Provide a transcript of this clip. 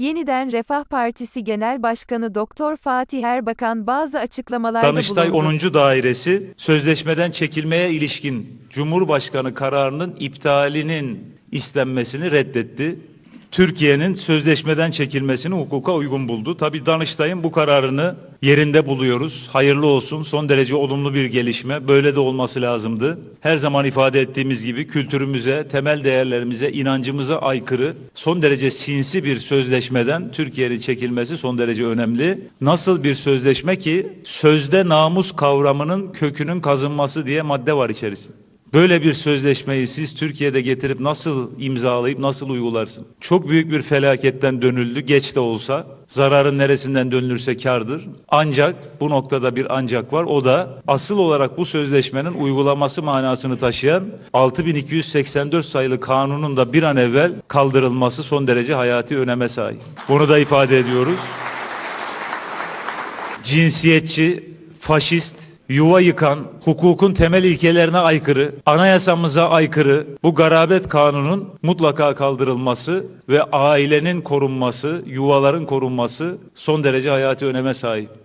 Yeniden Refah Partisi Genel Başkanı Doktor Fatih Erbakan bazı açıklamalarda Danıştay bulundu. 10. Dairesi sözleşmeden çekilmeye ilişkin Cumhurbaşkanı kararının iptalinin istenmesini reddetti. Türkiye'nin sözleşmeden çekilmesini hukuka uygun buldu. Tabii Danıştay'ın bu kararını yerinde buluyoruz. Hayırlı olsun. Son derece olumlu bir gelişme. Böyle de olması lazımdı. Her zaman ifade ettiğimiz gibi kültürümüze, temel değerlerimize, inancımıza aykırı, son derece sinsi bir sözleşmeden Türkiye'nin çekilmesi son derece önemli. Nasıl bir sözleşme ki sözde namus kavramının kökünün kazınması diye madde var içerisinde. Böyle bir sözleşmeyi siz Türkiye'de getirip nasıl imzalayıp nasıl uygularsın? Çok büyük bir felaketten dönüldü geç de olsa. Zararın neresinden dönülürse kardır. Ancak bu noktada bir ancak var. O da asıl olarak bu sözleşmenin uygulaması manasını taşıyan 6284 sayılı kanunun da bir an evvel kaldırılması son derece hayati öneme sahip. Bunu da ifade ediyoruz cinsiyetçi, faşist, yuva yıkan, hukukun temel ilkelerine aykırı, anayasamıza aykırı bu garabet kanunun mutlaka kaldırılması ve ailenin korunması, yuvaların korunması son derece hayati öneme sahip.